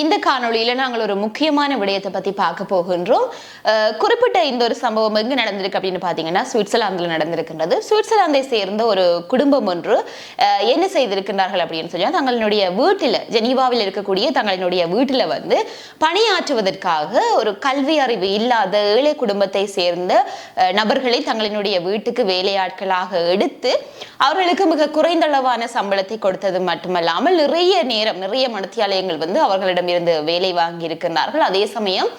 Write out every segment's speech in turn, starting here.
இந்த காணொளியில நாங்கள் ஒரு முக்கியமான விடயத்தை பத்தி பார்க்க போகின்றோம். குறிப்பிட்ட இந்த ஒரு சம்பவம் எங்கு நடந்திருக்கு அப்படின்னு பாத்தீங்கன்னா சுவிட்சர்லாந்தில் நடந்திருக்கின்றது. சுவிட்சர்லாந்தை சேர்ந்த ஒரு குடும்பம் ஒன்று என்ன செய்திருக்கின்றார்கள் அப்படின்னு சொன்னா தங்களுடைய வீட்டில் ஜெனீவாவில் இருக்கக்கூடிய தங்களுடைய வீட்டில் வந்து பணியாற்றுவதற்காக ஒரு கல்வி அறிவு இல்லாத ஏழை குடும்பத்தை சேர்ந்த நபர்களை தங்களினுடைய வீட்டுக்கு வேலையாட்களாக எடுத்து அவர்களுக்கு மிக குறைந்த அளவான சம்பளத்தை கொடுத்தது மட்டுமல்லாமல் நிறைய நேரம் நிறைய மனத்தியாலயங்கள் வந்து அவர்களிடம் அவர்களிடமிருந்து வேலை வாங்கி இருக்கின்றார்கள் அதே சமயம்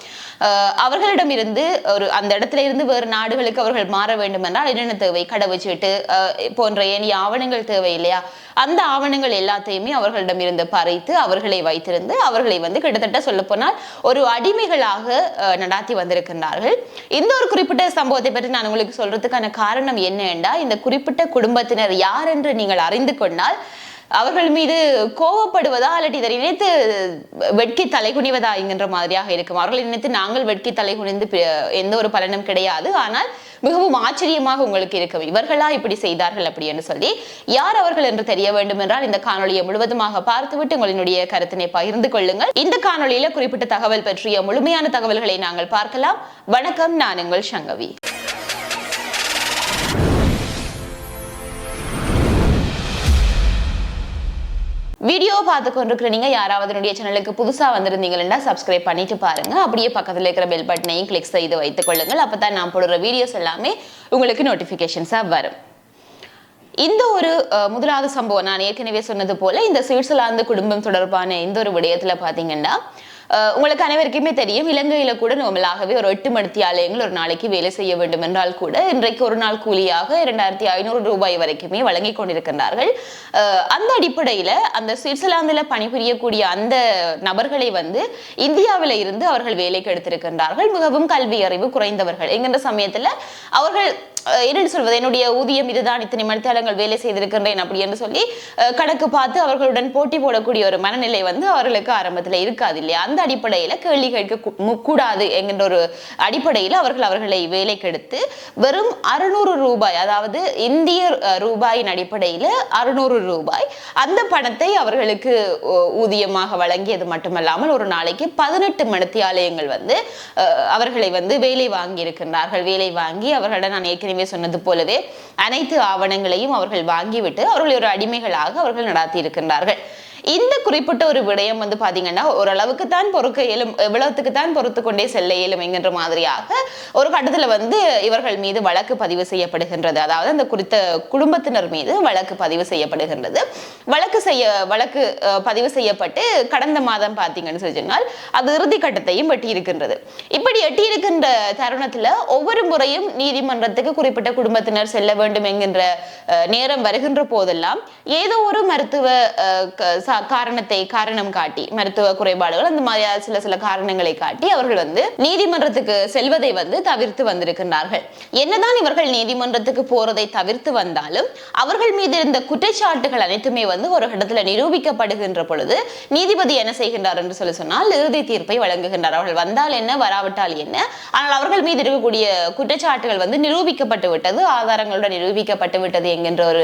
அவர்களிடமிருந்து ஒரு அந்த இடத்துல இருந்து வேறு நாடுகளுக்கு அவர்கள் மாற வேண்டும் என்றால் என்னென்ன தேவை? கடவுச்சீட்டு போன்ற ஏனைய ஆவணங்கள் தேவை இல்லையா? அந்த ஆவணங்கள் எல்லாத்தையுமே அவர்களிடம் இருந்து பறித்து அவர்களை வைத்திருந்து அவர்களை வந்து கிட்டத்தட்ட சொல்லப்போனால் ஒரு அடிமைகளாக நடாத்தி வந்திருக்கின்றார்கள். இந்த ஒரு குறிப்பிட்ட சம்பவத்தை பற்றி நான் உங்களுக்கு சொல்றதுக்கான காரணம் என்ன என்றால் இந்த குறிப்பிட்ட குடும்பத்தினர் யார் என்று நீங்கள் அறிந்து கொண்டால் அவர்கள் மீது கோவப்படுவதா அல்லது இதை நினைத்து வெட்கி தலை குனிவதா என்கின்ற மாதிரியாக இருக்கும். அவர்களை நினைத்து நாங்கள் வெட்கி தலை குனிந்து எந்த ஒரு பலனும் கிடையாது. ஆனால் மிகவும் ஆச்சரியமாக உங்களுக்கு இருக்கும். இவர்களா இப்படி செய்தார்கள் அப்படி என்று சொல்லி யார் அவர்கள் என்று தெரிய வேண்டும் என்றால் இந்த காணொளியை முழுவதுமாக பார்த்துவிட்டு உங்களினுடைய கருத்தினை பகிர்ந்து கொள்ளுங்கள். இந்த காணொளியில குறிப்பிட்ட தகவல் பற்றிய முழுமையான தகவல்களை நாங்கள் பார்க்கலாம். வணக்கம் நான் உங்கள் சங்கவி. வீடியோ பார்த்து கொண்டிருக்கிற நீங்கள் யாராவது என்னுடைய சேனலுக்கு புதுசாக வந்திருந்தீங்கன்னா சப்ஸ்கிரைப் பண்ணிட்டு பாருங்க. அப்படியே பக்கத்தில் இருக்கிற பெல் பட்டனையும் கிளிக் செய்து வைத்துக் கொள்ளுங்கள். அப்போ தான் நான் போடுற வீடியோஸ் எல்லாமே உங்களுக்கு நோட்டிஃபிகேஷன்ஸாக வரும். இந்த ஒரு முதலாவது சம்பவம் நான் ஏற்கனவே சொன்னது போல இந்த சுவிட்சர்லாந்து குடும்பம் தொடர்பான இந்த ஒரு விடயத்தில் பார்த்தீங்கன்னா உங்களுக்கு அனைவருக்குமே தெரியும் இலங்கையில கூட நார்மலாகவே ஒரு எட்டு மணித்தி ஆலயங்கள் ஒரு நாளைக்கு வேலை செய்ய வேண்டும் என்றால் கூட இன்றைக்கு ஒரு நாள் கூலியாக இரண்டாயிரத்தி ஐநூறு ரூபாய் வரைக்குமே வழங்கி கொண்டிருக்கின்றார்கள். அந்த அடிப்படையில அந்த சுவிட்சர்லாந்துல பணிபுரியக்கூடிய அந்த நபர்களை வந்து இந்தியாவில இருந்து அவர்கள் வேலைக்கு எடுத்திருக்கின்றார்கள். மிகவும் கல்வி அறிவு குறைந்தவர்கள். என்கின்ற சமயத்துல அவர்கள் என்னென்னு சொல்வது? என்னுடைய ஊதியம் இதுதான் இத்தனை மணித்தாளங்கள் வேலை செய்திருக்கின்றேன் அப்படி என்று சொல்லி கணக்கு பார்த்து அவர்களுடன் போட்டி போடக்கூடிய ஒரு மனநிலை வந்து அவர்களுக்கு ஆரம்பத்தில் இருக்காது இல்லையா? அந்த அடிப்படையில கேள்வி கேட்க கூடாது என்கின்ற ஒரு அடிப்படையில் அவர்கள் அவர்களை வேலைக்கு எடுத்து வெறும் அறுநூறு ரூபாய் அதாவது இந்திய ரூபாயின் அடிப்படையில் அறுநூறு ரூபாய் அந்த பணத்தை அவர்களுக்கு ஊதியமாக வழங்கியது மட்டுமல்லாமல் ஒரு நாளைக்கு பதினெட்டு மணித்தியாலயங்கள் வந்து அவர்களை வந்து வேலை வாங்கி இருக்கின்றார்கள் வேலை வாங்கி அவர்களிடம் நான் ஏற்கனவே சொன்னது போலவே அனைத்து ஆவணங்களையும் அவர்கள் வாங்கிவிட்டு அவர்களை ஒரு அடிமைகளாக அவர்கள் நடாத்தி இருக்கின்றார்கள் இந்த குறிப்பிட்ட ஒரு விடயம் வந்து பாத்தீங்கன்னா ஓரளவுக்கு தான் பொறுக்க இயலும் எவ்வளவுக்கு தான் பொறுத்து கொண்டே செல்ல இயலும் என்கின்ற மாதிரியாக ஒரு கட்டத்துல வந்து இவர்கள் மீது வழக்கு பதிவு செய்யப்படுகின்றது. அதாவது அந்த குறித்த குடும்பத்தினர் மீது வழக்கு பதிவு செய்யப்படுகின்றது. வழக்கு செய்ய வழக்கு பதிவு செய்யப்பட்டு கடந்த மாதம் பார்த்தீங்கன்னு சொன்னால் அது இறுதி கட்டத்தையும் வெட்டி இருக்கின்றது இப்படி எட்டி இருக்கின்ற தருணத்துல ஒவ்வொரு முறையும் நீதிமன்றத்துக்கு குறிப்பிட்ட குடும்பத்தினர் செல்ல வேண்டும் என்கின்ற நேரம் வருகின்ற போதெல்லாம் ஏதோ ஒரு மருத்துவ காரணத்தை காரணம் காட்டி மருத்துவ குறைபாடுகள் அந்த மாதிரியான சில சில காரணங்களை காட்டி அவர்கள் வந்து நீதிமன்றத்துக்கு செல்வதை வந்து தவிர்த்து வந்திருக்கின்றார்கள். என்னதான் இவர்கள் நீதிமன்றத்துக்கு போறதை தவிர்த்து வந்தாலும் அவர்கள் மீது இருந்த குற்றச்சாட்டுகள் அனைத்துமே வந்து ஒரு இடத்துல நிரூபிக்கப்படுகின்ற பொழுது நீதிபதி என்ன செய்கின்றார் என்று சொல்லி சொன்னால் இறுதி தீர்ப்பை வழங்குகின்றார். அவர்கள் வந்தால் என்ன வராவிட்டால் என்ன? ஆனால் அவர்கள் மீது இருக்கக்கூடிய குற்றச்சாட்டுகள் வந்து நிரூபிக்கப்பட்டு விட்டது ஆதாரங்களுடன் நிரூபிக்கப்பட்டு விட்டது என்கின்ற ஒரு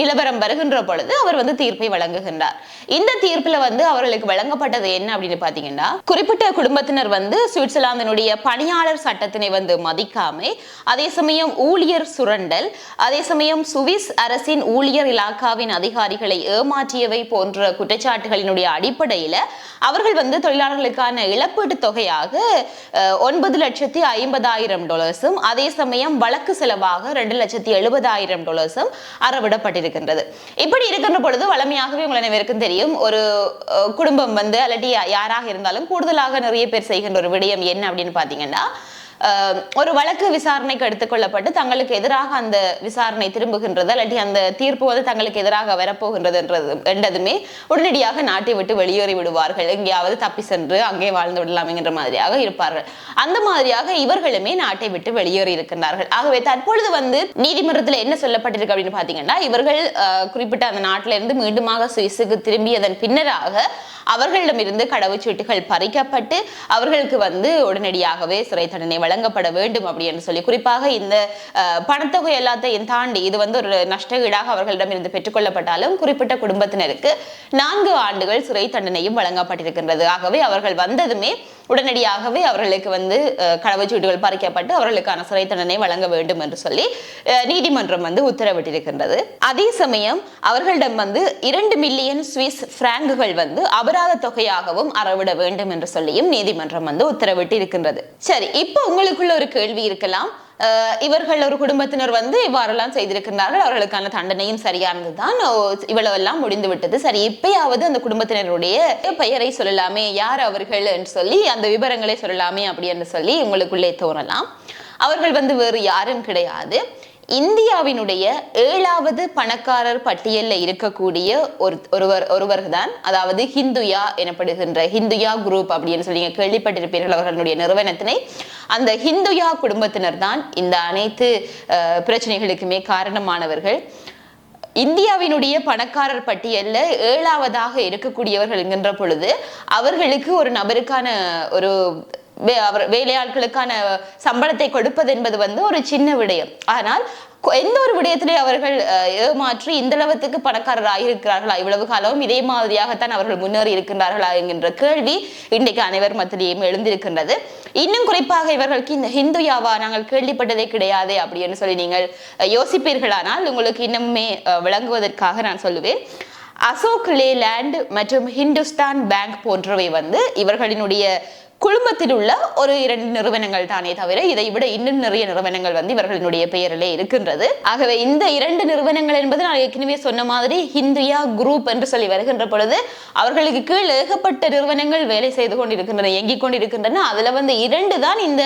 நிலவரம் வருகின்ற பொழுது அவர் வந்து தீர்ப்பை வருகின்றார் இந்த தீர்ப்புல வந்து அவர்களுக்கு வழங்கப்பட்டது என்ன அப்படின்னு பாத்தீங்கன்னா குறிப்பிட்ட குடும்பத்தினர் வந்து சுவிட்சர்லாந்தினுடைய பணியாளர் சட்டத்தினை வந்து மதிக்காமை அதே சமயம் ஊழியர் சுரண்டல் அதே சமயம் சுவிஸ் அரசின் ஊழியர் இலாக்காவின் அதிகாரிகளை ஏமாற்றியவை போன்ற குற்றச்சாட்டுகளினுடைய அடிப்படையில அவர்கள் வந்து தொழிலாளர்களுக்கான இழப்பீட்டு தொகையாக ஒன்பது லட்சத்தி ஐம்பதாயிரம் டாலர்ஸும் அதே சமயம் வழக்கு செலவாக ரெண்டு லட்சத்தி எழுபதாயிரம் டாலர்ஸும் அறவிடப்பட்டிருக்கின்றது. இப்படி இருக்கின்ற பொழுது வளமையாகவே உங்கள் அனைவருக்கும் தெரியும். ஒரு குடும்பம் வந்து அல்லாட்டி யாராக இருந்தாலும் கூடுதலாக நிறைய பேர் செய்கின்ற ஒரு விடயம் என்ன அப்படின்னு பாத்தீங்கன்னா ஒரு வழக்கு விசாரணைக்கு எடுத்துக்கொள்ளப்பட்டு தங்களுக்கு எதிராக அந்த விசாரணை திரும்புகின்றது அல்லாட்டி அந்த தீர்ப்பு வந்து தங்களுக்கு எதிராக வரப்போகின்றது என்றது என்றதுமே உடனடியாக நாட்டை விட்டு வெளியேறி விடுவார்கள். எங்கேயாவது தப்பி சென்று அங்கே வாழ்ந்து விடலாம் என்கின்ற மாதிரியாக இருப்பார்கள். அந்த மாதிரியாக இவர்களுமே நாட்டை விட்டு வெளியேறி இருக்கின்றார்கள். ஆகவே தற்பொழுது வந்து நீதிமன்றத்தில் என்ன சொல்லப்பட்டிருக்கு அப்படின்னு பாத்தீங்கன்னா இவர்கள் குறிப்பிட்ட அந்த நாட்டிலிருந்து மீண்டுமாக சுவிஸுக்கு திரும்பியதன் பின்னராக அவர்களிடமிருந்து கடவுச்சீட்டுகள் பறிக்கப்பட்டு அவர்களுக்கு வந்து உடனடியாகவே சிறை தண்டனை வழங்கப்பட வேண்டும் அப்படின்னு சொல்லி குறிப்பாக இந்த பணத்தொகை எல்லாத்தையும் தாண்டி இது வந்து ஒரு நஷ்ட ஈடாக அவர்களிடமிருந்து பெற்றுக்கொள்ளப்பட்டாலும் குறிப்பிட்ட குடும்பத்தினருக்கு நான்கு ஆண்டுகள் சிறை தண்டனையும் வழங்கப்பட்டிருக்கின்றது. ஆகவே அவர்கள் வந்ததுமே உடனடியாகவே அவர்களுக்கு வந்து கடவுச்சீட்டுகள் பறிக்கப்பட்டு அவர்களுக்கான சிறை தண்டனை வழங்க வேண்டும் என்று சொல்லி நீதிமன்றம் வந்து உத்தரவிட்டிருக்கின்றது. அதே சமயம் அவர்களிடம் வந்து இரண்டு மில்லியன் சுவிஸ் பிராங்குகள் வந்து அபராத தொகையாகவும் அறவிட வேண்டும் என்று சொல்லியும் நீதிமன்றம் வந்து உத்தரவிட்டு இருக்கின்றது சரி இப்போ உங்களுக்குள்ள ஒரு கேள்வி இருக்கலாம். இவர்கள் ஒரு குடும்பத்தினர் வந்து இவ்வாறெல்லாம் செய்திருக்கிறார்கள் அவர்களுக்கான தண்டனையும் சரியானது தான் இவ்வளவெல்லாம் முடிந்து விட்டது சரி இப்பயாவது அந்த குடும்பத்தினருடைய பெயரை சொல்லலாமே யார் அவர்கள் என்று சொல்லி அந்த விவரங்களை சொல்லலாமே அப்படி என்று சொல்லி உங்களுக்குள்ளே தோணலாம் அவர்கள் வந்து வேறு யாரும் கிடையாது. இந்தியாவினுடைய ஏழாவது பணக்காரர் பட்டியலில் இருக்கக்கூடிய ஒரு ஒருவர் ஒருவர் தான் அதாவது ஹிந்துயா எனப்படுகின்ற ஹிந்துயா குரூப் அப்படின்னு சொல்லி நீங்க கேள்விப்பட்டிருப்பீர்கள் அவர்களுடைய நிறுவனத்தினை. அந்த ஹிந்துயா குடும்பத்தினர் தான் இந்த அனைத்து பிரச்சனைகளுக்குமே காரணமானவர்கள். இந்தியாவினுடைய பணக்காரர் பட்டியலில் ஏழாவதாக இருக்கக்கூடியவர்கள் என்கின்ற பொழுது அவர்களுக்கு ஒரு நபருக்கான ஒரு அவர் வேலையாட்களுக்கான சம்பளத்தை கொடுப்பது என்பது வந்து ஒரு சின்ன விடயம். ஆனால் எந்த ஒரு விடயத்திலே அவர்கள் ஏமாற்றி இந்த அளவுக்கு பணக்காரராக இருக்கிறார்களா? இவ்வளவு காலமும் இதே மாதிரியாகத்தான் அவர்கள் முன்னேறி இருக்கின்றார்களா என்கின்ற கேள்வி இன்றைக்கு அனைவர் மத்தியிலேயும் எழுந்திருக்கின்றது. இன்னும் குறிப்பாக இவர்களுக்கு இந்த ஹிந்து யாவா நாங்கள் கேள்விப்பட்டதே கிடையாதே அப்படின்னு சொல்லி நீங்கள் யோசிப்பீர்களானால் உங்களுக்கு இன்னுமே விளங்குவதற்காக நான் சொல்லுவேன். அசோக் லேலேண்ட் மற்றும் ஹிந்துஸ்தான் பேங்க் போன்றவை வந்து இவர்களினுடைய குழுமத்தில் உள்ள ஒரு இரண்டு நிறுவனங்கள் தானே தவிர இதை விட இன்னும் நிறைய நிறுவனங்கள் வந்து இவர்களினுடைய பெயரிலே இருக்கின்றது. ஆகவே இந்த இரண்டு நிறுவனங்கள் என்பது நான் ஏற்கனவே சொன்ன மாதிரி ஹிந்தியா குரூப் என்று சொல்லி வருகின்ற பொழுது அவர்களுக்கு கீழ் ஏகப்பட்ட நிறுவனங்கள் வேலை செய்து கொண்டிருக்கின்றன இயங்கிக் கொண்டிருக்கின்றன. அதுல வந்து இரண்டு தான் இந்த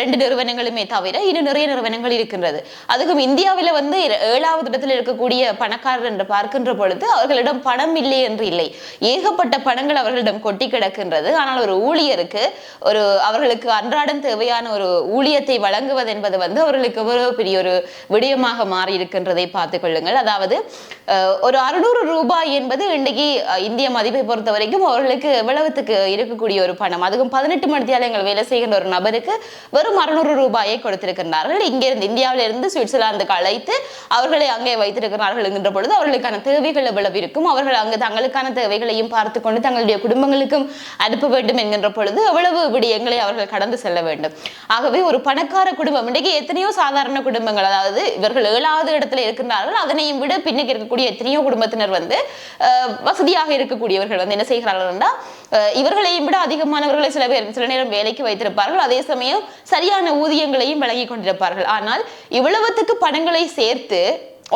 ரெண்டு நிறுவனங்களுமே தவிர இன்னும் நிறைய நிறுவனங்கள் இருக்கின்றது. அதுக்கும் இந்தியாவில் வந்து ஏழாவது இடத்தில் இருக்கக்கூடிய பணக்காரர் என்று பார்க்கின்ற பொழுது அவர்களிடம் பணம் இல்லை என்று இல்லை. ஏகப்பட்ட பணங்கள் அவர்களிடம் கொட்டி கிடக்கின்றது. ஆனால் ஒரு ஊழியர் அவர்களுக்கு ஒரு அவர்களுக்கு அன்றாடம் தேவையான ஒரு ஊழியத்தை வழங்குவது என்பது வந்து அவர்களுக்கு எவ்வளவு பெரிய ஒரு விடயமாக மாறி இருக்கின்றதை பார்த்துக் கொள்ளுங்கள். அதாவது ஒரு அறுநூறு ரூபாய் என்பது இன்றைக்கு இந்திய மதிப்பை பொறுத்த வரைக்கும் அவர்களுக்கு எவ்வளவுத்துக்கு இருக்கக்கூடிய ஒரு பணம். அதுக்கும் பதினெட்டு மணித்தியாலங்கள் வேலை செய்கின்ற ஒரு நபருக்கு வெறும் அறுநூறு ரூபாயை கொடுத்திருக்கின்றார்கள். இங்கிருந்து இந்தியாவிலிருந்து சுவிட்சர்லாந்துக்கு அழைத்து அவர்களை அங்கே வைத்திருக்கிறார்கள் என்கின்ற பொழுது அவர்களுக்கான தேவைகள் எவ்வளவு இருக்கும்? அவர்கள் அங்கு தங்களுக்கான தேவைகளையும் பார்த்து கொண்டு தங்களுடைய குடும்பங்களுக்கும் அனுப்ப வேண்டும் என்கின்ற பொழுது எவ்வளவு விடயங்களை அவர்கள் கடந்து செல்ல வேண்டும். ஆகவே ஒரு பணக்கார குடும்பம் இன்றைக்கு எத்தனையோ சாதாரண குடும்பங்கள் அதாவது இவர்கள் ஏழாவது இடத்துல இருக்கின்றார்கள் அதனையும் விட பின்னுக்கு இருக்கக்கூடிய எத்தனையோ குடும்பத்தினர் வந்து வசதியாக இருக்கக்கூடியவர்கள் வந்து என்ன செய்கிறார்கள் என்றால் இவர்களையும் விட அதிகமானவர்களை சில பேர் சில நேரம் வேலைக்கு வைத்திருப்பார்கள் அதே சமயம் சரியான ஊதியங்களையும் வழங்கி கொண்டிருப்பார்கள். ஆனால் இவ்வளவுத்துக்கு பணங்களை சேர்த்து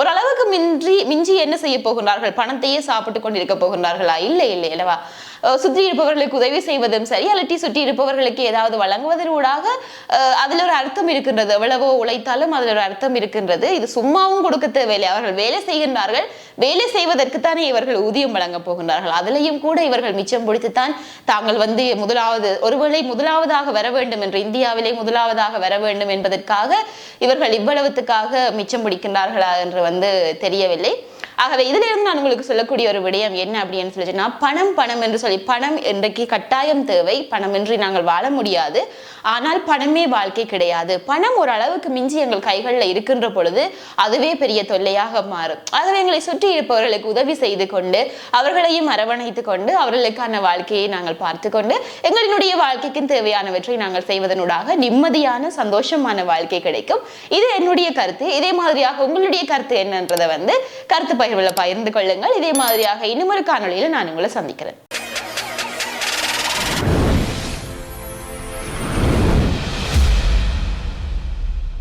ஓரளவுக்கு மின்றி மிஞ்சி என்ன செய்ய போகின்றார்கள்? பணத்தையே சாப்பிட்டு கொண்டிருக்க போகின்றார்களா? இல்லை இல்லை அல்லவா? சுற்றி இருப்பவர்களுக்கு உதவி செய்வதும் சரி அல்லட்டி சுற்றி இருப்பவர்களுக்கு ஏதாவது வழங்குவதன் ஊடாக அதில் ஒரு அர்த்தம் இருக்கின்றது. எவ்வளவோ உழைத்தாலும் அதில் ஒரு அர்த்தம் இருக்கின்றது. இது சும்மாவும் கொடுக்க தேவையில்லை. அவர்கள் வேலை செய்கின்றார்கள். வேலை செய்வதற்குத்தானே இவர்கள் ஊதியம் வழங்க போகின்றார்கள். அதிலையும் கூட இவர்கள் மிச்சம் பிடித்துத்தான் தாங்கள் வந்து முதலாவது ஒருவேளை முதலாவதாக வர வேண்டும் என்று இந்தியாவிலே முதலாவதாக வர வேண்டும் என்பதற்காக இவர்கள் இவ்வளவுத்துக்காக மிச்சம் பிடிக்கின்றார்களா என்று வந்து தெரியவில்லை. ஆகவே இதுல இருந்து நான் உங்களுக்கு சொல்லக்கூடிய ஒரு விடயம் என்ன அப்படின்னு சொல்லி பணம் பணம் என்று சொல்லி பணம் இன்றைக்கு கட்டாயம் தேவை பணமின்றி நாங்கள் வாழ முடியாது. ஆனால் பணமே வாழ்க்கை கிடையாது. பணம் ஒரு அளவுக்கு மிஞ்சி எங்கள் கைகளில் இருக்கின்ற பொழுது அதுவே பெரிய தொல்லையாக மாறும். ஆகவே எங்களை சுற்றி இருப்பவர்களுக்கு உதவி செய்து கொண்டு அவர்களையும் அரவணைத்து கொண்டு அவர்களுக்கான வாழ்க்கையை நாங்கள் பார்த்து கொண்டு எங்களினுடைய வாழ்க்கைக்கும் தேவையானவற்றை நாங்கள் செய்வதனூடாக நிம்மதியான சந்தோஷமான வாழ்க்கை கிடைக்கும். இது என்னுடைய கருத்து. இதே மாதிரியாக உங்களுடைய கருத்து என்னன்றதை வந்து கருத்து பகிர்ந்து கொள்ளுங்கள். இதே மாதிரியாக இன்னும் ஒரு காணொளியில் நான் உங்களை சந்திக்கிறேன்.